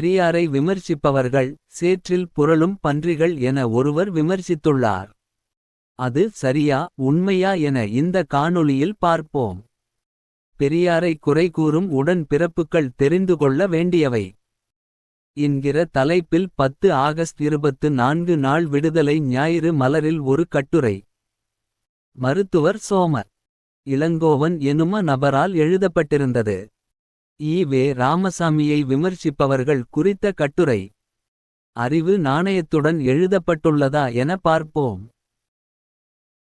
பெரியாரை விமர்சிப்பவர்கள் சேற்றில் புரளும் பன்றிகள் என ஒருவர் விமர்சித்துள்ளார். அது சரியா உண்மையா என இந்த காணொளியில் பார்ப்போம். பெரியாரை குறைகூறும் உடன் பிறப்புகள் தெரிந்து கொள்ள வேண்டியவை. என்கிற தலைப்பில் பத்து ஆகஸ்ட் இருபத்து நான்கு நாள் விடுதலை ஞாயிறு மலரில் ஒரு கட்டுரை. மருத்துவர் சோம இளங்கோவன் எனும நபரால் எழுதப்பட்டிருந்தது. ஈவே வே ராமசாமியை விமர்சிப்பவர்கள் குறித்த கட்டுரை. அறிவு நாணயத்துடன் எழுதப்பட்டுள்ளதா என பார்ப்போம்.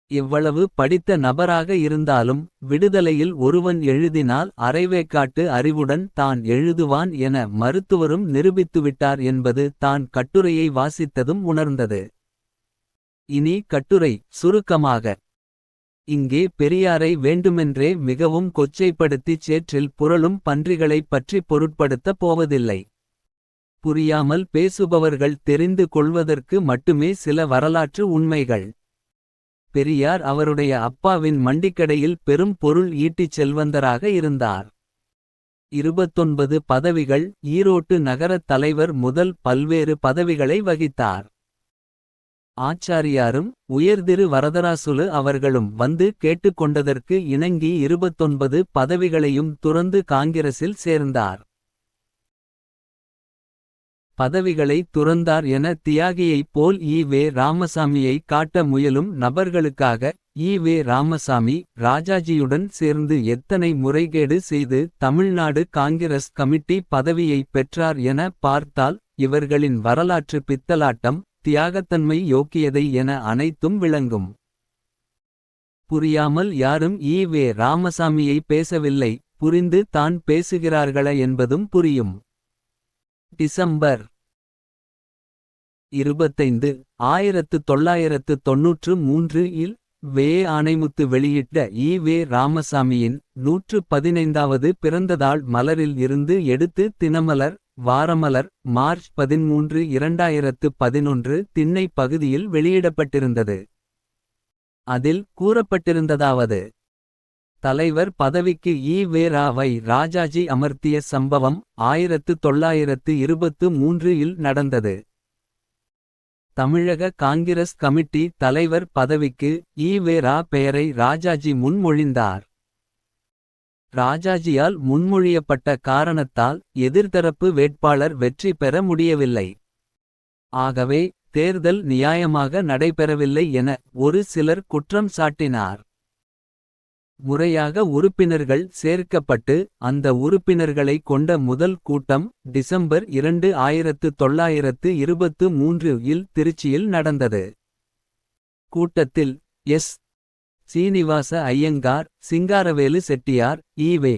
இவ்வளவு படித்த நபராக இருந்தாலும் விடுதலையில் ஒருவன் எழுதினால் அரைவேக்காட்டு அறிவுடன் தான் எழுதுவான் என மருத்துவரும் நிரூபித்துவிட்டார் என்பது தான் கட்டுரையை வாசித்ததும் உணர்ந்தது. இனி கட்டுரை சுருக்கமாக இங்கே பெரியாரை வேண்டுமென்றே மிகவும் கொச்சைப்படுத்திச் சேற்றில் புரளும் பன்றிகளைப் பற்றி பொருட்படுத்தப் போவதில்லை. புரியாமல் பேசுபவர்கள் தெரிந்து கொள்வதற்கு மட்டுமே சில வரலாற்று உண்மைகள். பெரியார் அவருடைய அப்பாவின் மண்டிக்கடையில் பெரும் பொருள் ஈட்டிச் செல்வந்தராக இருந்தார். இருபத்தொன்பது பதவிகள் ஈரோட்டு நகரத் தலைவர் முதல் பல்வேறு பதவிகளை வகித்தார். ஆச்சாரியாரும் உயர்திரு வரதராசுலு அவர்களும் வந்து கேட்டுக்கொண்டதற்கு இணங்கி இருபத்தொன்பது பதவிகளையும் துறந்து காங்கிரசில் சேர்ந்தார். பதவிகளை துறந்தார் என தியாகியைப் போல் ஈ வே. ராமசாமியை காட்ட முயலும் நபர்களுக்காக ஈ வே. ராமசாமி ராஜாஜியுடன் சேர்ந்து எத்தனை முறைகேடு செய்து தமிழ்நாடு காங்கிரஸ் கமிட்டி பதவியை பெற்றார் என பார்த்தால் இவர்களின் வரலாற்று பித்தலாட்டம் தியாகத்தன்மை யோக்கியதை என அனைத்தும் விளங்கும். புரியாமல் யாரும் ஈ வே ராமசாமியை பேசவில்லை புரிந்து தான் பேசுகிறார்கள என்பதும் புரியும். டிசம்பர் இருபத்தைந்து ஆயிரத்து தொள்ளாயிரத்து தொன்னூற்று மூன்று இல் வே ஆணைமுத்து வெளியிட்ட ஈ வே ராமசாமியின் நூற்று பதினைந்தாவது பிறந்ததாள் மலரில் இருந்து எடுத்து தினமலர் வாரமலர் மார்ச் பதின்மூன்று இரண்டாயிரத்து பதினொன்று திண்ணை பகுதியில் வெளியிடப்பட்டிருந்தது. அதில் கூறப்பட்டிருந்ததாவது தலைவர் பதவிக்கு ஈ வேராவை ராஜாஜி அமர்த்திய சம்பவம் ஆயிரத்து தொள்ளாயிரத்து இருபத்து மூன்று இல் நடந்தது. தமிழக காங்கிரஸ் கமிட்டி தலைவர் பதவிக்கு ஈ வேரா பெயரை ராஜாஜி முன்மொழிந்தார். ராஜாஜியால் முன்மொழியப்பட்ட காரணத்தால் எதிர்தரப்பு வேட்பாளர் வெற்றி பெற முடியவில்லை. ஆகவே தேர்தல் நியாயமாக நடைபெறவில்லை என ஒரு சிலர் குற்றம் சாட்டினார். முறையாக உறுப்பினர்கள் சேர்க்கப்பட்டு அந்த உறுப்பினர்களை கொண்ட முதல் கூட்டம் டிசம்பர் இரண்டு ஆயிரத்து தொள்ளாயிரத்து இருபத்து மூன்று இல் திருச்சியில் நடந்தது. கூட்டத்தில் S. Srinivasa Iyengar Singaravelu Chettiar EV.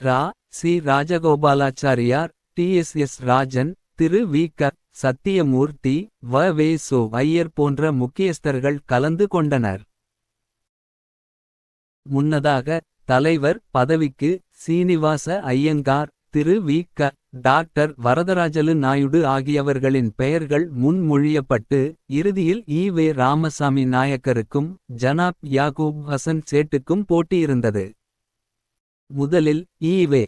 Ra. C. Rajagopalachariar T. S. S. Rajan Thiru. Vi. Ka. Sathyamurthy Va. வே. சோ. ஐயர் போன்ற முக்கியஸ்தர்கள் கலந்து கொண்டனர். முன்னதாக தலைவர் பதவிக்கு சீனிவாச ஐயங்கார் திரு. வி. க. டாக்டர் வரதராஜலு நாயுடு ஆகியவர்களின் பெயர்கள் முன்மொழியப்பட்டு இறுதியில் ஈ வே ராமசாமி நாயக்கருக்கும் ஜனாப் யாகூப் ஹசன் சேட்டுக்கும் போட்டியிருந்தது. முதலில் ஈ வே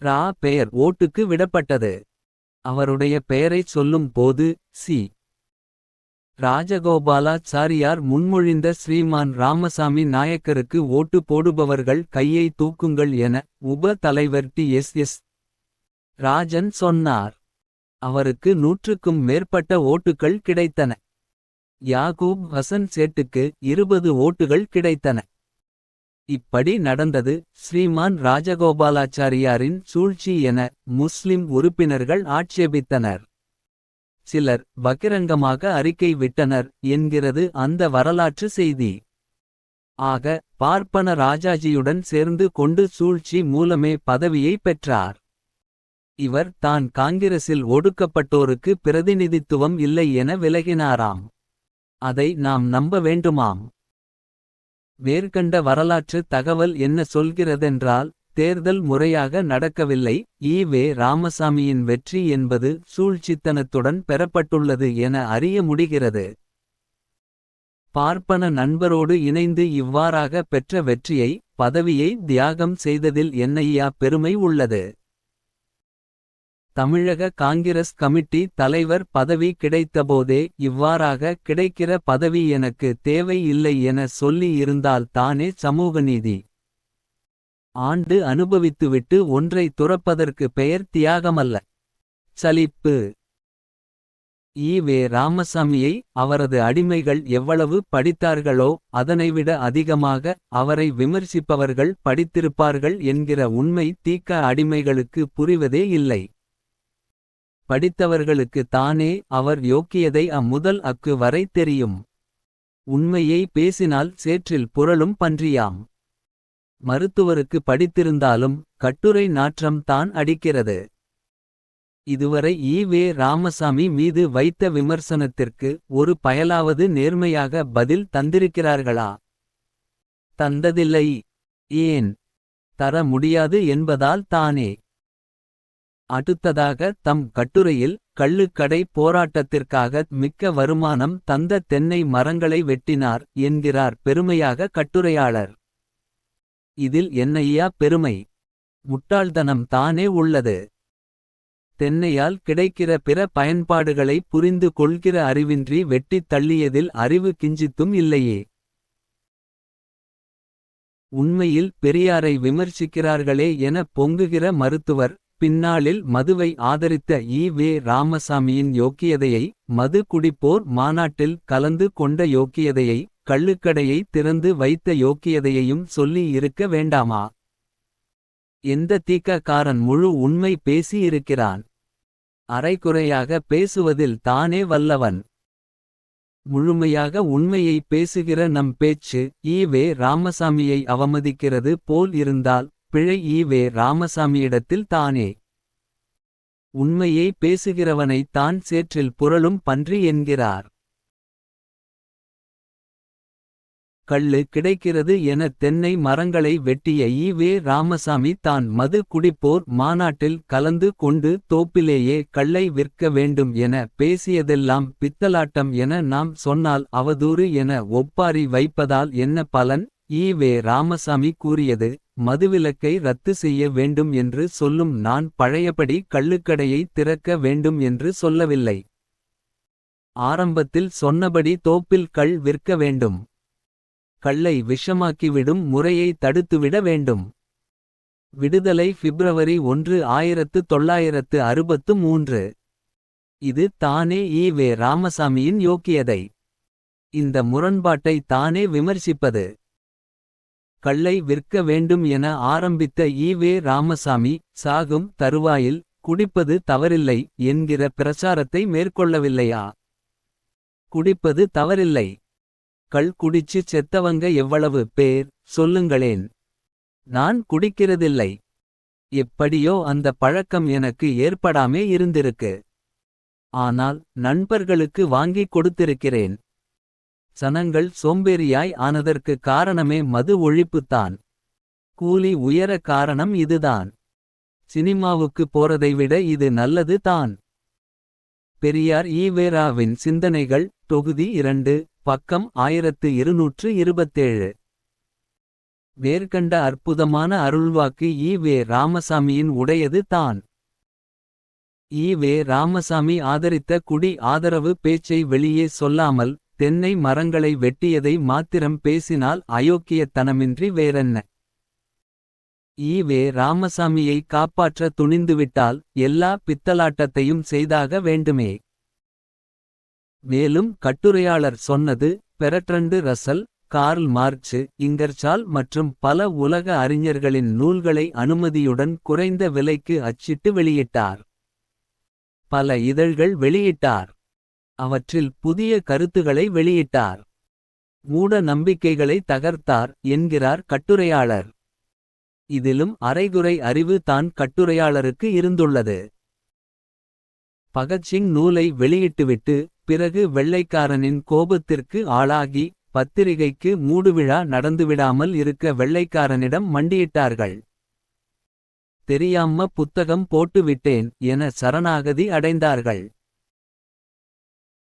ரா பெயர் ஓட்டுக்கு விடப்பட்டது. அவருடைய பெயரைச் சொல்லும் போது சி. ராஜகோபாலாச்சாரியார் முன்மொழிந்த ஸ்ரீமான் ராமசாமி நாயக்கருக்கு ஓட்டு போடுபவர்கள் கையை தூக்குங்கள் என உப தலைவர் டி எஸ் எஸ். ராஜன் சொன்னார். அவருக்கு நூற்றுக்கும் மேற்பட்ட ஓட்டுகள் கிடைத்தன. யாகூப் ஹசன் சேட்டுக்கு இருபது ஓட்டுகள் கிடைத்தன. இப்படி நடந்தது ஸ்ரீமான் ராஜகோபாலாச்சாரியாரின் சூழ்ச்சி என முஸ்லிம் உறுப்பினர்கள் ஆட்சேபித்தனர். சிலர் பகிரங்கமாக அறிக்கை விட்டனர் என்கிறது அந்த வரலாற்று செய்தி. ஆக பார்ப்பன ராஜாஜியுடன் சேர்ந்து கொண்டு சூழ்ச்சி மூலமே பதவியை பெற்றார். இவர் தான் காங்கிரசில் ஒடுக்கப்பட்டோருக்கு பிரதிநிதித்துவம் இல்லை என விலகினாராம். அதை நாம் நம்ப வேண்டுமாம். மேற்கண்ட வரலாற்று தகவல் என்ன சொல்கிறதென்றால் தேர்தல் முறையாக நடக்கவில்லை ஈ வே ராமசாமியின் வெற்றி என்பது சூழ்ச்சித்தனத்துடன் பெறப்பட்டுள்ளது என அறிய முடிகிறது. பார்ப்பன நண்பரோடு இணைந்து இவ்வாறாக பெற்ற வெற்றியை பதவியை தியாகம் செய்ததில் என்னையா பெருமை உள்ளது. தமிழக காங்கிரஸ் கமிட்டி தலைவர் பதவி கிடைத்தபோதே இவ்வாறாக கிடைக்கிற பதவி எனக்கு தேவை இல்லை என சொல்லி இருந்தால் தானே சமூகநீதி ஆண்டு அனுபவித்துவிட்டு ஒன்றை துறப்பதற்கு பெயர் தியாகமல்ல. சலிப்பு. ஈ வே. ராமசாமியை அவரது அடிமைகள் எவ்வளவு படித்தார்களோ அதனைவிட அதிகமாக அவரை விமர்சிப்பவர்கள் படித்திருப்பார்கள் என்கிற உண்மை தீக்க அடிமைகளுக்கு புரிவதே இல்லை. படித்தவர்களுக்கு தானே அவர் யோக்கியதை அம்முதல் அக்கு வரை தெரியும். உண்மையை பேசினால் சேற்றில் புரளும் பன்றியாம். மருத்துவருக்கு படித்திருந்தாலும் கட்டுரை நாற்றம் தான் அடிக்கிறது. இதுவரை ஈ வே. ராமசாமி மீது வைத்த விமர்சனத்திற்கு ஒரு பயலாவது நேர்மையாக பதில் தந்திருக்கிறார்களா? தந்ததில்லை. ஏன்? தர முடியாது என்பதால் தானே. அடுத்ததாக தம் கட்டுரையில் கள்ளுக்கடை போராட்டத்திற்காக மிக்க வருமானம் தந்த தென்னை மரங்களை வெட்டினார் என்கிறார் பெருமையாக கட்டுரையாளர். இதில் என்னையா பெருமை? முட்டாள்தனம் தானே உள்ளது. தென்னையால் கிடைக்கிற பிற பயன்பாடுகளை புரிந்து கொள்கிற அறிவின்றி வெட்டித் தள்ளியதில் அறிவு கிஞ்சித்தும் இல்லையே. உண்மையில் பெரியாரை விமர்சிக்கிறார்களே என பொங்குகிற மருத்துவர் பின்னாளில் மதுவை ஆதரித்த ஈ வே. ராமசாமியின் யோக்கியதையை மது குடிப்போர் மாநாட்டில் கலந்து கொண்ட யோக்கியதையை கள்ளுக்கடையை திறந்து வைத்த யோக்கியதையையும் சொல்லி இருக்க வேண்டாமா? எந்த தீக்கக்காரன் முழு உண்மை பேசியிருக்கிறான்? அரைகுறையாக பேசுவதில் தானே வல்லவன். முழுமையாக உண்மையை பேசுகிற நம் பேச்சு ஈ வே. ராமசாமியை அவமதிக்கிறது போல் இருந்தால் பிழை ஈவே ராமசாமியிடத்தில் தானே. உண்மையை பேசுகிறவனை தான் சேற்றில் புரளும் பன்றி என்கிறார். கள்ளு கிடைக்கிறது என தென்னை மரங்களை வெட்டிய ஈவே ராமசாமி தான் மது குடிப்போர் மாநாட்டில் கலந்து கொண்டு தோப்பிலேயே கள்ளை விற்க வேண்டும் என பேசியதெல்லாம் பித்தலாட்டம் என நாம் சொன்னால் அவதூறு என ஒப்பாரி வைப்பதால் என்ன பலன்? ஈ வே ராமசாமி கூறியது மதுவிலக்கை ரத்து செய்ய வேண்டும் என்று சொல்லும் நான் பழையபடி கள்ளுக்கடையை திறக்க வேண்டும் என்று சொல்லவில்லை. ஆரம்பத்தில் சொன்னபடி தோப்பில் கள் விற்க வேண்டும். கள்ளை விஷமாக்கிவிடும் முறையை தடுத்துவிட வேண்டும். விடுதலை பிப்ரவரி ஒன்று ஆயிரத்து தொள்ளாயிரத்து அறுபத்து மூன்று. இது தானே ஈ வே ராமசாமியின் யோக்கியதை. இந்த முரண்பாட்டை தானே விமர்சிப்பது. கள்ளை விற்க வேண்டும் என ஆரம்பித்த ஈ வே. ராமசாமி சாகும் தருவாயில் குடிப்பது தவறில்லை என்கிற பிரச்சாரத்தை மேற்கொள்ளவில்லையா? குடிப்பது தவறில்லை. கள் குடிச்சு செத்தவங்க எவ்வளவு பேர்? சொல்லுங்களேன். நான் குடிக்கிறதில்லை. எப்படியோ அந்த பழக்கம் எனக்கு ஏற்படாமே இருந்திருக்கு. ஆனால் நண்பர்களுக்கு வாங்கிக் கொடுத்திருக்கிறேன். சனங்கள் சோம்பேறியாய் ஆனதற்கு காரணமே மது ஒழிப்புத்தான். கூலி உயர காரணம் இதுதான். சினிமாவுக்கு போறதை விட இது நல்லது தான். பெரியார் ஈவேராவின் சிந்தனைகள் தொகுதி இரண்டு பக்கம் ஆயிரத்து இருநூற்று இருபத்தேழு. வேர்கண்ட அற்புதமான அருள்வாக்கு ஈ வே. ராமசாமியின் உடையது தான். ஈ வே. ராமசாமி ஆதரித்த குடி ஆதரவு பேச்சை வெளியே சொல்லாமல் தென்னை மரங்களை வெட்டியதை மாத்திரம் பேசினால் அயோக்கியத்தனமின்றி வேறென்ன? ஈவே ராமசாமியை காப்பாற்ற துணிந்துவிட்டால் எல்லா பித்தலாட்டத்தையும் செய்தாக வேண்டுமே. மேலும் கட்டுரையாளர் சொன்னது Bertrand Russell Karl Marx Ingersoll மற்றும் பல உலக அறிஞர்களின் நூல்களை அனுமதியுடன் குறைந்த விலைக்கு அச்சிட்டு வெளியிட்டார். பல இதழ்கள் வெளியிட்டார். அவற்றில் புதிய கருத்துகளை வெளியிட்டார். மூட நம்பிக்கைகளை தகர்த்தார் என்கிறார் கட்டுரையாளர். இதிலும் அரைகுறை அறிவு தான் கட்டுரையாளருக்கு இருந்துள்ளது. பகத்சிங் நூலை வெளியிட்டுவிட்டு பிறகு வெள்ளைக்காரனின் கோபத்திற்கு ஆளாகி பத்திரிகைக்கு மூடுவிழா நடந்துவிடாமல் இருக்க வெள்ளைக்காரனிடம் மண்டியிட்டார்கள். தெரியாம புத்தகம் போட்டுவிட்டேன் என சரணாகதி அடைந்தார்கள்.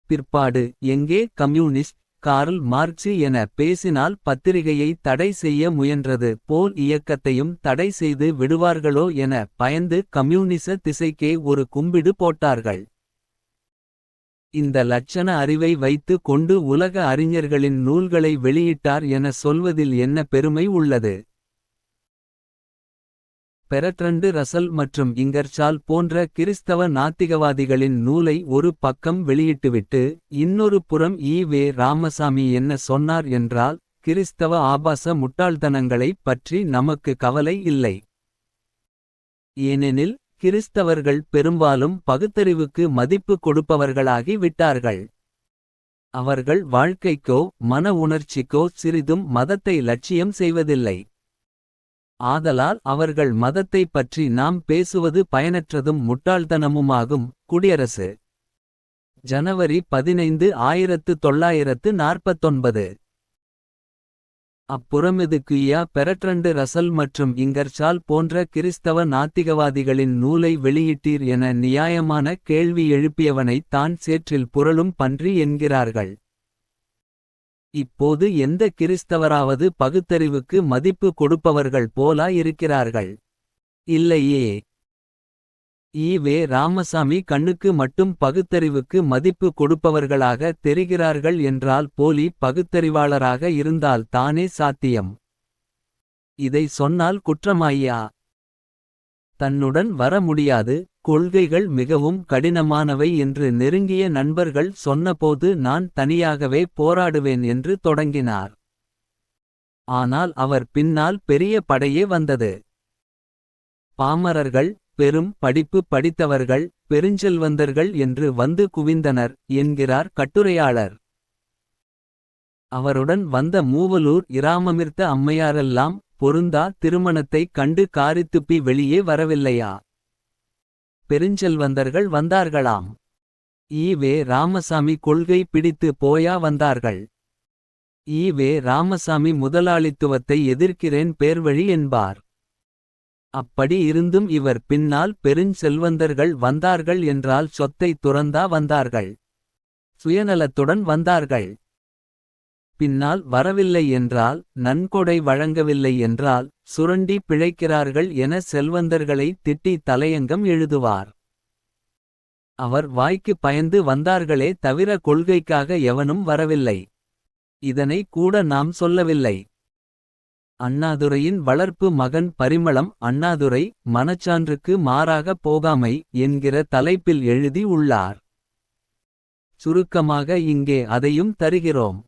பிற்பாடு எங்கே கம்யூனிஸ்ட் கார்ல் மார்க்சி என பேசினால் பத்திரிகையை தடை செய்ய முயன்றது போல் இயக்கத்தையும் தடை செய்து விடுவார்களோ என பயந்து கம்யூனிச திசைக்கே ஒரு கும்பிடு போட்டார்கள். இந்த லட்சண அறிவை வைத்து கொண்டு உலக அறிஞர்களின் நூல்களை வெளியிட்டார் என சொல்வதில் என்ன பெருமை உள்ளது. பெரட்ரண்டு ரசல் மற்றும் இங்கர்சால் போன்ற கிறிஸ்தவ நாத்திகவாதிகளின் நூலை ஒரு பக்கம் வெளியிட்டுவிட்டு. இன்னொரு புறம் ஈ வே ராமசாமி என்ன சொன்னார் என்றால். கிறிஸ்தவ ஆபாச முட்டாள்தனங்களைப் பற்றி நமக்கு கவலை இல்லை. ஏனெனில் கிறிஸ்தவர்கள் பெரும்பாலும் பகுத்தறிவுக்கு மதிப்பு கொடுப்பவர்களாகி விட்டார்கள். அவர்கள் வாழ்க்கைக்கோ மன உணர்ச்சிக்கோ சிறிதும் மதத்தை லட்சியம் செய்வதில்லை. ஆதலால் அவர்கள் மதத்தைப் பற்றி நாம் பேசுவது பயனற்றதும் முட்டாள்தனமுமாகும். குடியரசு ஜனவரி பதினைந்து ஆயிரத்து தொள்ளாயிரத்து நாற்பத்தொன்பது. அப்புறமிது கியா பெரட்ரண்டு ரசல் மற்றும் இங்கர்சால் போன்ற கிறிஸ்தவ நாத்திகவாதிகளின் நூலை வெளியிட்டீர் என நியாயமான கேள்வி எழுப்பியவனை தான் சேற்றில் புரளும் பன்றி என்கிறார்கள். இப்போது எந்த கிறிஸ்தவராவது பகுத்தறிவுக்கு மதிப்பு கொடுப்பவர்கள் போலா இருக்கிறார்கள். இல்லையே. ஈவே ராமசாமி கண்ணுக்கு மட்டும் பகுத்தறிவுக்கு மதிப்பு கொடுப்பவர்களாக தெரிகிறார்கள் என்றால் போலி பகுத்தறிவாளராக இருந்தால் தானே சாத்தியம். இதை சொன்னால் குற்றமாய்யா. தன்னுடன் வர முடியாது கொள்கைகள் மிகவும் கடினமானவை என்று நெருங்கிய நண்பர்கள் சொன்னபோது நான் தனியாகவே போராடுவேன் என்று தொடங்கினார். ஆனால் அவர் பின்னால் பெரிய படையே வந்தது. பாமரர்கள் பெரும் படிப்பு படித்தவர்கள் பெருஞ்செல்வந்தர்கள் என்று வந்து குவிந்தனர் என்கிறார் கட்டுரையாளர். அவருடன் வந்த மூவலூர் இராமமிர்த்த அம்மையாரெல்லாம் பொருந்தா திருமணத்தைக் கண்டு காரித்துப்பி வெளியே வரவில்லையா. பெருஞ்செல்வந்தர்கள் வந்தார்களாம். ஈவே ராமசாமி கொள்கை பிடித்து போயா வந்தார்கள். ஈவே ராமசாமி முதலாளித்துவத்தை எதிர்க்கிறேன் பேர்வழி என்பார். அப்படி இருந்தும் இவர் பின்னால் பெருஞ்செல்வந்தர்கள் வந்தார்கள் என்றால் சொத்தை துறந்தா வந்தார்கள். சுயநலத்துடன் வந்தார்கள். பின்னால் வரவில்லை என்றால் நன்கொடை வழங்கவில்லை என்றால் சுரண்டி பிழைக்கிறார்கள் என செல்வந்தர்களை திட்டி தலையங்கம் எழுதுவார். அவர் வாய்க்கு பயந்து வந்தார்களே தவிர கொள்கைக்காக எவனும் வரவில்லை. இதனை கூட நாம் சொல்லவில்லை. அண்ணாதுரையின் வளர்ப்பு மகன் பரிமளம் அண்ணாதுரை மனச்சான்றுக்கு மாறாக போகாமை என்கிற தலைப்பில் எழுதி உள்ளார். சுருக்கமாக இங்கே அதையும் தருகிறோம்.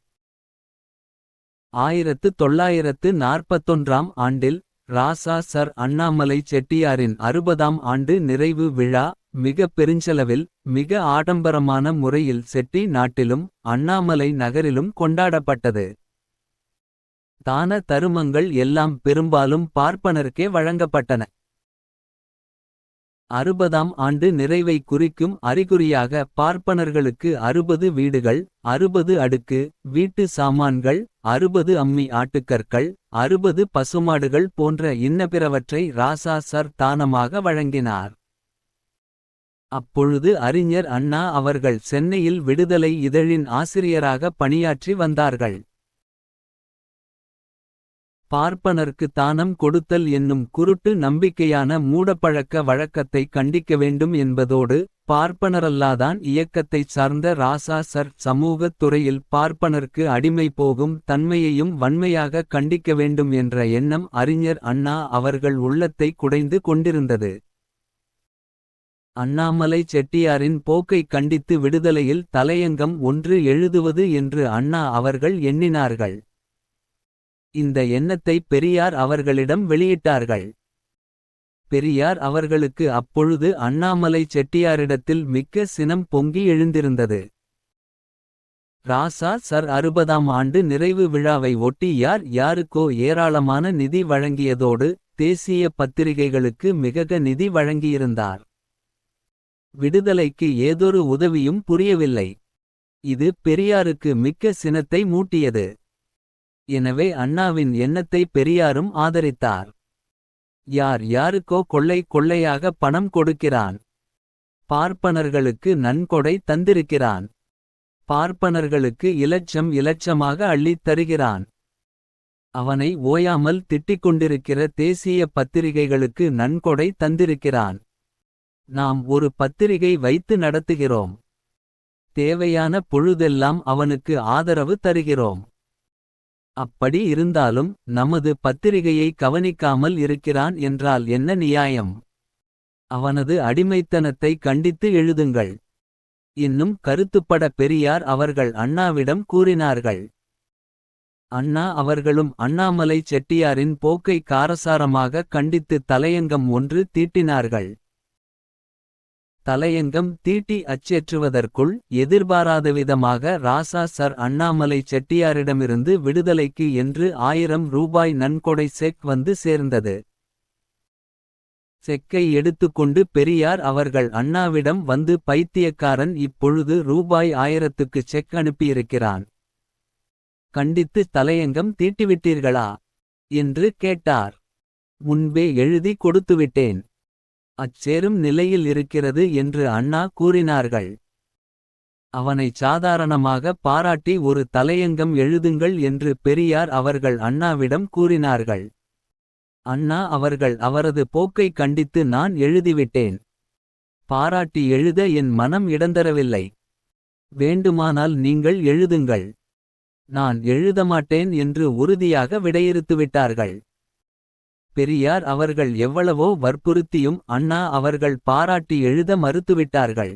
ஆயிரத்து தொள்ளாயிரத்து நாற்பத்தொன்றாம் ஆண்டில் ராசா சர் அண்ணாமலை செட்டியாரின் அறுபதாம் ஆண்டு நிறைவு விழா மிக பெருஞ்செலவில் மிக ஆடம்பரமான முறையில் செட்டி நாட்டிலும் அண்ணாமலை நகரிலும் கொண்டாடப்பட்டது. தான தருமங்கள் எல்லாம் பெரும்பாலும் பார்ப்பனருக்கே வழங்கப்பட்டன. அறுபதாம் ஆண்டு நிறைவை குறிக்கும் அறிகுறியாக பார்ப்பனர்களுக்கு அறுபது வீடுகள் அறுபது அடுக்கு வீட்டு சாமான்கள் அறுபது அம்மி ஆட்டுக்கற்கள் அறுபது பசுமாடுகள் போன்ற இன்னபிறவற்றை ராசா சர் தானமாக வழங்கினார். அப்பொழுது அறிஞர் அண்ணா அவர்கள் சென்னையில் விடுதலை இதழின் ஆசிரியராக பணியாற்றி வந்தார்கள். பார்ப்பனர்க்கு தானம் கொடுத்தல் என்னும் குருட்டு நம்பிக்கையான மூடப்பழக்க வழக்கத்தை கண்டிக்க வேண்டும் என்பதோடு பார்ப்பனரல்லாதான் இயக்கத்தைச் சார்ந்த ராசா சர் சமூகத் துறையில் பார்ப்பனர்க்கு அடிமை போகும் தன்மையையும் வன்மையாக கண்டிக்க வேண்டும் என்ற எண்ணம் அறிஞர் அண்ணா அவர்கள் உள்ளத்தை குடைந்து கொண்டிருந்தது. அண்ணாமலை செட்டியாரின் போக்கை கண்டித்து விடுதலையில் தலையங்கம் ஒன்று எழுதுவது என்று அண்ணா அவர்கள் எண்ணினார்கள். இந்த எண்ணத்தை பெரியார் அவர்களிடம் வெளியிட்டார்கள். பெரியார் அவர்களுக்கு அப்பொழுது அண்ணாமலை செட்டியாரிடத்தில் மிக்க சினம் பொங்கி எழுந்திருந்தது. ராசா சர் அறுபதாம் ஆண்டு நிறைவு விழாவை ஒட்டி யார் யாருக்கோ ஏராளமான நிதி வழங்கியதோடு தேசிய பத்திரிகைகளுக்கு மிகக நிதி வழங்கியிருந்தார். விடுதலைக்கு ஏதொரு உதவியும் புரியவில்லை. இது பெரியாருக்கு மிக்க சினத்தை மூட்டியது. எனவே அண்ணாவின் எண்ணத்தை பெரியாரும் ஆதரித்தார். யார் யாருக்கோ கொள்ளை கொள்ளையாக பணம் கொடுக்கிறான். பார்ப்பனர்களுக்கு நன்கொடை தந்திருக்கிறான். பார்ப்பனர்களுக்கு இலட்சம் இலட்சமாக அள்ளித் தருகிறான். அவனை ஓயாமல் திட்டிக் கொண்டிருக்கிற தேசிய பத்திரிகைகளுக்கு நன்கொடை தந்திருக்கிறான். நாம் ஒரு பத்திரிகை வைத்து நடத்துகிறோம். தேவையான பொழுதெல்லாம் அவனுக்கு ஆதரவு தருகிறோம். அப்படி இருந்தாலும் நமது பத்திரிகையை கவனிக்காமல் இருக்கிறான் என்றால் என்ன நியாயம். அவனது அடிமைத்தனத்தை கண்டித்து எழுதுங்கள். இன்னும் கருத்துப்பட பெரியார் அவர்கள் அண்ணாவிடம் கூறினார்கள். அண்ணா அவர்களும் அண்ணாமலை செட்டியாரின் போக்கை காரசாரமாக கண்டித்து தலையங்கம் ஒன்று தீட்டினார்கள். தலையங்கம் தீட்டி அச்சேற்றுவதற்குள் எதிர்பாராதவிதமாக ராசா சர் அண்ணாமலை செட்டியாரிடமிருந்து விடுதலைக்கு என்று ஆயிரம் ரூபாய் நன்கொடை செக் வந்து சேர்ந்தது. செக்கை எடுத்துக்கொண்டு பெரியார் அவர்கள் அண்ணாவிடம் வந்து பைத்தியக்காரன் இப்பொழுது ரூபாய் ஆயிரத்துக்கு செக் அனுப்பியிருக்கிறான். கண்டித்து தலையங்கம் தீட்டிவிட்டீர்களா? என்று கேட்டார். முன்பே எழுதி கொடுத்துவிட்டேன். அச்சேரும் நிலையில் இருக்கிறது என்று அண்ணா கூறினார்கள். அவனைச் சாதாரணமாக பாராட்டி ஒரு தலையங்கம் எழுதுங்கள் என்று பெரியார் அவர்கள் அண்ணாவிடம் கூறினார்கள். அண்ணா அவர்கள் அவரது போக்கை கண்டித்து நான் எழுதிவிட்டேன். பாராட்டி எழுத என் மனம் இடந்தரவில்லை. வேண்டுமானால் நீங்கள் எழுதுங்கள். நான் எழுதமாட்டேன் என்று உறுதியாக விடையிறுத்துவிட்டார்கள். பெரியார் அவர்கள் எவ்வளவோ வற்புறுத்தியும் அண்ணா அவர்கள் பாராட்டி எழுத மறுத்துவிட்டார்கள்.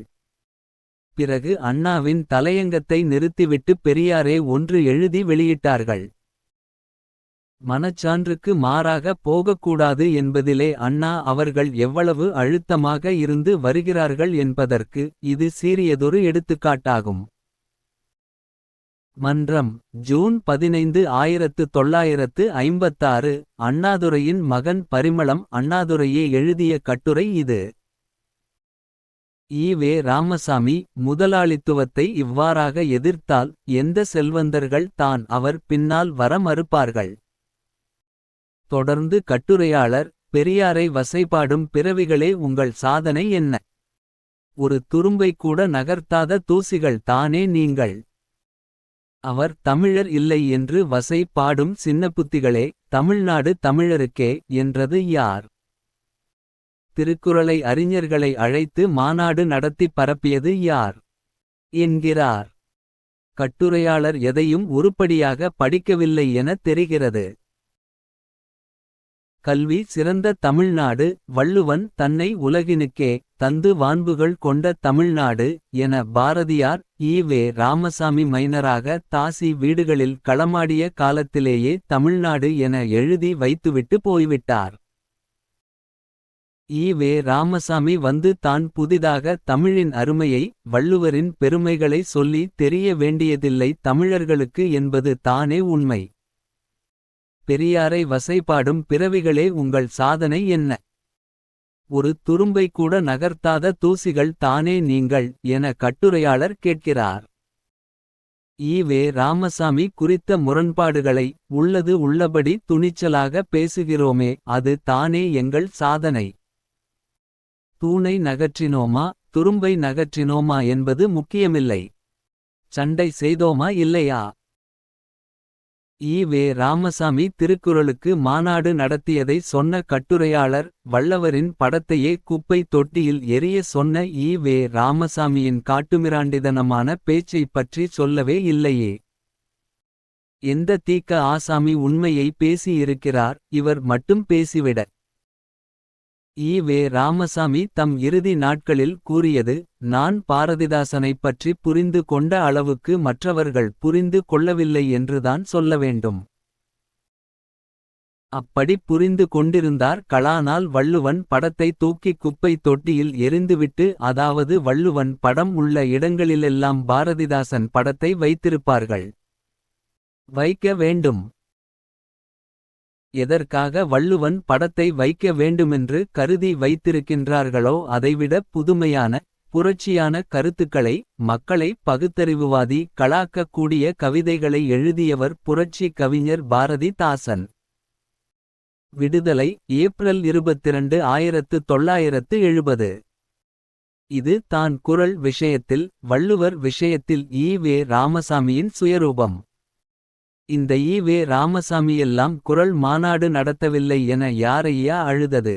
பிறகு அண்ணாவின் தலையங்கத்தை நிறுத்திவிட்டு பெரியாரே ஒன்று எழுதி வெளியிட்டார்கள். மனச்சான்றுக்கு மாறாக போகக்கூடாது என்பதிலே அண்ணா அவர்கள் எவ்வளவு அழுத்தமாக இருந்து வருகிறார்கள் என்பதற்கு இது சீரியதொரு எடுத்துக்காட்டாகும். மன்றம் ஜூன் பதினைந்து ஆயிரத்து தொள்ளாயிரத்து ஐம்பத்தாறு அண்ணாதுரையின் மகன் பரிமளம் அண்ணாதுரையே எழுதிய கட்டுரை இது. ஈவே ராமசாமி முதலாளித்துவத்தை இவ்வாறாக எதிர்த்தால் எந்த செல்வந்தர்கள் தான் அவர் பின்னால் வர மறுப்பார்கள். தொடர்ந்து கட்டுரையாளர் பெரியாரை வசைபாடும் பிறவிகளே உங்கள் சாதனை என்ன. ஒரு துரும்பை கூட நகர்த்தாத தூசிகள் தானே நீங்கள். அவர் தமிழர் இல்லை என்று வசை பாடும் சின்னப்புத்திகளே தமிழ்நாடு தமிழருக்கே என்றது யார். திருக்குறளை அறிஞர்களை அழைத்து மாநாடு நடத்தி பரப்பியது யார். என்கிறார். கட்டுரையாளர் எதையும் உருப்படியாக படிக்கவில்லை என தெரிகிறது. கல்வி சிறந்த தமிழ்நாடு வள்ளுவன் தன்னை உலகினுக்கே தந்து வான்புகள் கொண்ட தமிழ்நாடு என பாரதியார் ஈவே ராமசாமி மைனராக தாசி வீடுகளில் களமாடிய காலத்திலேயே தமிழ்நாடு என எழுதி வைத்துவிட்டு போய்விட்டார். ஈவே ராமசாமி வந்து தான் புதிதாக தமிழின் அருமையை வள்ளுவரின் பெருமைகளை சொல்லி தெரிய வேண்டியதில்லை தமிழர்களுக்கு என்பது தானே உண்மை. பெரியாரை வசைபாடும் பிறவிகளே உங்கள் சாதனை என்ன. ஒரு துரும்பை கூட நகர்த்தாத தூசிகள் தானே நீங்கள் என கட்டுரையாளர் கேட்கிறார். ஈவே ராமசாமி குறித்த முரண்பாடுகளை உள்ளது உள்ளபடி துணிச்சலாக பேசுகிறோமே அது தானே எங்கள் சாதனை. தூணை நகற்றினோமா துரும்பை நகற்றினோமா என்பது முக்கியமில்லை. சண்டை செய்தோமா இல்லையா. ஈவே ராமசாமி திருக்குறளுக்கு மாநாடு நடத்தியதை சொன்ன கட்டுரையாளர் வல்லவரின் படத்தையே குப்பை தொட்டியில் எரிய சொன்ன ஈவே ராமசாமியின் காட்டுமிராண்டிதனமான பேச்சைப் பற்றி சொல்லவே இல்லையே. எந்த தீக்க ஆசாமி உண்மையை பேசியிருக்கிறார் இவர் மட்டும் பேசிவிட. ஈவே ராமசாமி தம் இறுதி நாட்களில் கூறியது நான் பாரதிதாசனைப் பற்றி புரிந்து கொண்ட அளவுக்கு மற்றவர்கள் புரிந்து கொள்ளவில்லை என்றுதான் சொல்ல வேண்டும். அப்படி புரிந்து கொண்டிருந்தார் களானால் வள்ளுவன் படத்தை தூக்கி குப்பை தொட்டியில் எரிந்துவிட்டு அதாவது வள்ளுவன் படம் உள்ள இடங்களிலெல்லாம் பாரதிதாசன் படத்தை வைத்திருப்பார்கள். வைக்க வேண்டும். எதற்காக வள்ளுவன் படத்தை வைக்க வேண்டுமென்று கருதி வைத்திருக்கின்றார்களோ அதைவிட புதுமையான புரட்சியான கருத்துக்களை மக்களை பகுத்தறிவுவாதி கலாக்கக்கூடிய கவிதைகளை எழுதியவர் புரட்சி கவிஞர் பாரதி தாசன். விடுதலை ஏப்ரல் இருபத்திரண்டு ஆயிரத்து தொள்ளாயிரத்து எழுபது. இது தான் குரல் விஷயத்தில் வள்ளுவர் விஷயத்தில் ஈ வே ராமசாமியின் சுயரூபம் இந்த ஈ வே ராமசாமியெல்லாம் குரல் மாநாடு நடத்தவில்லை என யாரையா அழுதது?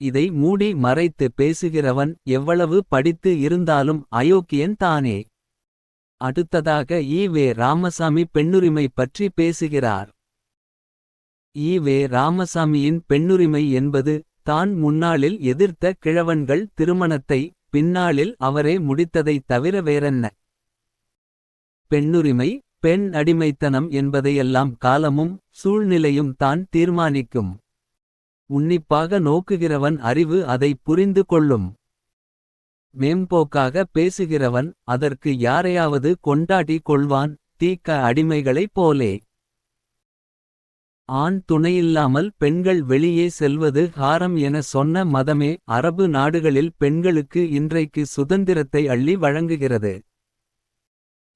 இதை மூடி மறைத்து பேசுகிறவன் எவ்வளவு படித்து இருந்தாலும் அயோக்கியன் தானே. அடுத்ததாக ஈ வே ராமசாமி பெண்ணுரிமை பற்றி பேசுகிறார். ஈ வே ராமசாமியின் பெண்ணுரிமை என்பது தான் முன்னாளில் எதிர்த்த கிழவன்கள் திருமணத்தை பின்னாளில் அவரே முடித்ததைத் தவிர வேறென்ன? பெண்ணுரிமை பெண் அடிமைத்தனம் என்பதையெல்லாம் காலமும் சூழ்நிலையும் தான் தீர்மானிக்கும். உன்னிப்பாக நோக்குகிறவன் அறிவு அதை புரிந்து கொள்ளும். மேம்போக்காக பேசுகிறவன் அதற்கு யாரையாவது கொண்டாடி கொள்வான் தீக்க அடிமைகளைப் போலே. ஆண் துணையில்லாமல் பெண்கள் வெளியே செல்வது ஹாரம் என சொன்ன மதமே அரபு நாடுகளில் பெண்களுக்கு இன்றைக்கு சுதந்திரத்தை அள்ளி வழங்குகிறது.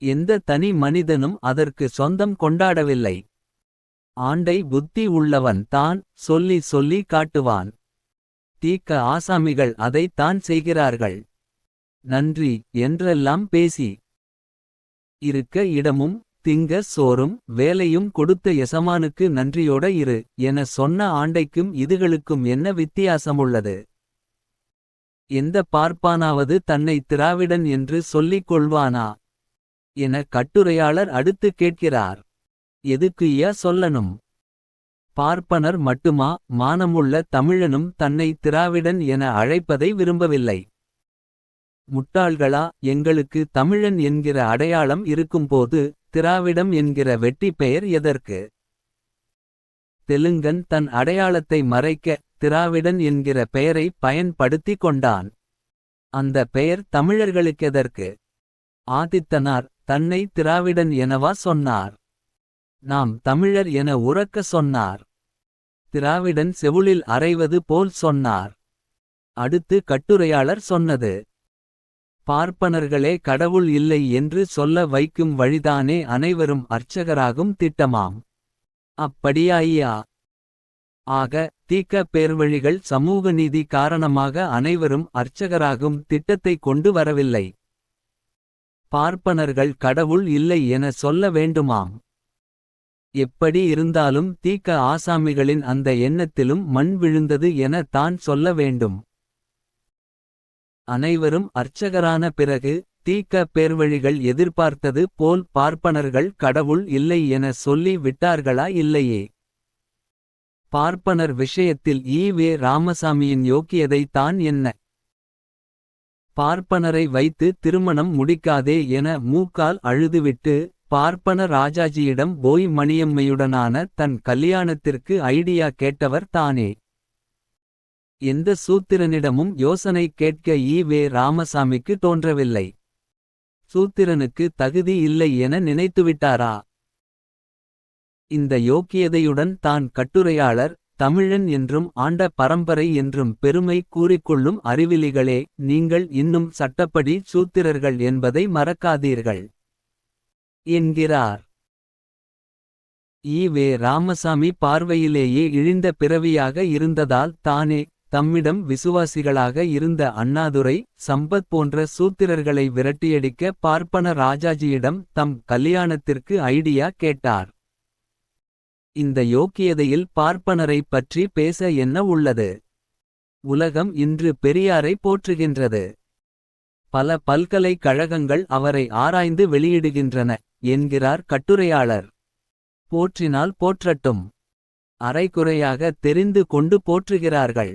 எந்த தனி மனிதனும் அதற்கு சொந்தம் கொண்டாடவில்லை. ஆண்டை புத்தி உள்ளவன் தான் சொல்லி சொல்லி காட்டுவான். தீக்க ஆசாமிகள் அதைத்தான் தான் செய்கிறார்கள். நன்றி என்றெல்லாம் பேசி. இருக்க இடமும் திங்க சோறும் வேலையும் கொடுத்த எசமானுக்கு நன்றியோட இரு என சொன்ன ஆண்டைக்கும் இதுகளுக்கும் என்ன வித்தியாசமுள்ளது? எந்த பார்ப்பானாவது தன்னை திராவிடன் என்று சொல்லிக் கொள்வானா? என கட்டுரையாளர் அடுத்து கேட்கிறார். எதுக்குய்யா சொல்லணும்? பார்ப்பனர் மட்டுமா? மானமுள்ள தமிழனும் தன்னை திராவிடன் என அழைப்பதை விரும்பவில்லை. முட்டாள்களா? எங்களுக்கு தமிழன் என்கிற அடையாளம் இருக்கும்போது திராவிடம் என்கிற வெட்டி பெயர் எதற்கு? தெலுங்கன் தன் அடையாளத்தை மறைக்க திராவிடன் என்கிற பெயரை பயன்படுத்திக் கொண்டான். அந்த பெயர் தமிழர்களுக்கெதற்கு? ஆதித்தனார் தன்னை திராவிடன் எனவா சொன்னார்? நாம் தமிழர் என உறக்க சொன்னார். திராவிடன் செவுளில் அறைவது போல் சொன்னார். அடுத்து கட்டுரையாளர் சொன்னது பார்ப்பனர்களே கடவுள் இல்லை என்று சொல்ல வைக்கும் வழிதானே அனைவரும் அர்ச்சகராகும் திட்டமாம். அப்படியாய்யா? ஆக தீக்க பேர்வழிகள் சமூக நீதி காரணமாக அனைவரும் அர்ச்சகராகும் திட்டத்தை கொண்டு வரவில்லை. பார்ப்பனர்கள் கடவுள் இல்லை என சொல்ல வேண்டுமாம். எப்படி இருந்தாலும் தீக்க ஆசாமிகளின் அந்த எண்ணத்திலும் மண் விழுந்தது என தான் சொல்ல வேண்டும். அனைவரும் அர்ச்சகரான பிறகு தீக்க பேர்வழிகள் எதிர்பார்த்தது போல் பார்ப்பனர்கள் கடவுள் இல்லை என சொல்லி விட்டார்களா இல்லையே? பார்ப்பனர் விஷயத்தில் ஈ வே ராமசாமியின் யோக்கியதை தான் என்ன? பார்ப்பனரை வைத்து திருமணம் முடிக்காதே என மூக்கால் அழுதுவிட்டு பார்ப்பன ராஜாஜியிடம் போய் மணியம்மையுடனான தன் கல்யாணத்திற்கு ஐடியா கேட்டவர் தானே. எந்த சூத்திரனிடமும் யோசனை கேட்க ஈ வே ராமசாமிக்கு தோன்றவில்லை. சூத்திரனுக்கு தகுதி இல்லை என நினைத்துவிட்டாரா? இந்த யோக்கியதையுடன் தான் கட்டுரையாளர் தமிழன் என்றும் ஆண்ட பரம்பரை என்றும் பெருமை கூறிக்கொள்ளும் அறிவிலிகளே நீங்கள் இன்னும் சட்டப்படி சூத்திரர்கள் என்பதை மறக்காதீர்கள். என்கிறார். ஈவே ராமசாமி பார்வையிலேயே இழிந்த பிறவியாக இருந்ததால் தானே தம்மிடம் விசுவாசிகளாக இருந்த அண்ணாதுரை சம்பத் போன்ற சூத்திரர்களை விரட்டியடிக்க பார்ப்பன ராஜாஜியிடம் தம் கல்யாணத்திற்கு ஐடியா கேட்டார். இந்த யோக்கியதையில் பார்ப்பனரை பற்றி பேச என்ன உள்ளது? உலகம் இன்று பெரியாரை போற்றுகின்றது. பல பல்கலைக்கழகங்கள் அவரை ஆராய்ந்து வெளியிடுகின்றன என்கிறார் கட்டுரையாளர். போற்றினால் போற்றட்டும். அரைகுறையாக தெரிந்து கொண்டு போற்றுகிறார்கள்.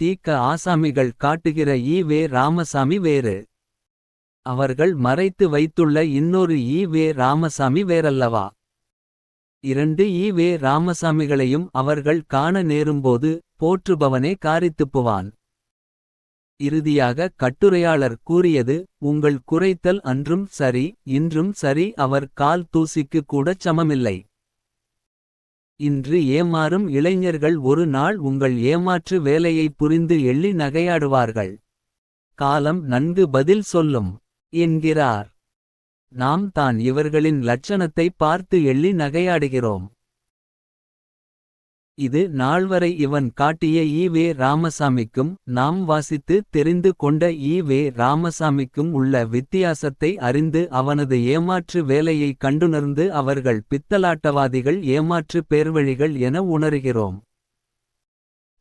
தீக்க ஆசாமிகள் காட்டுகிற ஈ. வே. ராமசாமி வேறு. அவர்கள் மறைத்து வைத்துள்ள இன்னொரு ஈ. வே. ராமசாமி வேறல்லவா? இரண்டு ஈ வே ராமசாமிகளையும் அவர்கள் காண நேரும்போது போற்றுபவனே காரித்துப்புவான். இறுதியாக கட்டுரையாளர் கூறியது உங்கள் குறைத்தல் அன்றும் சரி இன்றும் சரி அவர் கால் தூசிக்கு கூடச் சமமில்லை. இன்று ஏமாறும் இளைஞர்கள் ஒரு நாள் உங்கள் ஏமாற்று வேலையை புரிந்து எள்ளி நகையாடுவார்கள். காலம் நன்கு பதில் சொல்லும் என்கிறார். நாம் தான் இவர்களின் லட்சணத்தை பார்த்து எள்ளி நகையாடுகிறோம் இது நாள்வரை இவன் காட்டிய ஈவே ராமசாமிக்கும் நாம் வாசித்து தெரிந்து கொண்ட ஈவே ராமசாமிக்கும் உள்ள வித்தியாசத்தை அறிந்து அவனது ஏமாற்று வேலையை கண்டுணர்ந்து அவர்கள் பித்தலாட்டவாதிகள் ஏமாற்று பேர்வழிகள் என உணர்கிறோம்.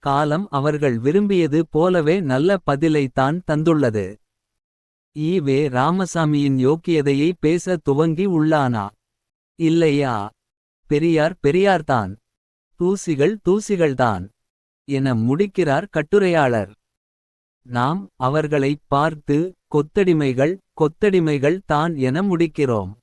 காலம் அவர்கள் விரும்பியது போலவே நல்ல பதிலை தான் தந்துள்ளது. ஈவே ராமசாமியின் யோக்கியதையை பேச துவங்கி உள்ளானா. இல்லையா பெரியார் பெரியார்தான். தூசிகள் தூசிகள்தான். என முடிக்கிறார் கட்டுரையாளர். நாம் அவர்களைப் பார்த்து கொத்தடிமைகள் கொத்தடிமைகள் தான் என முடிக்கிறோம்.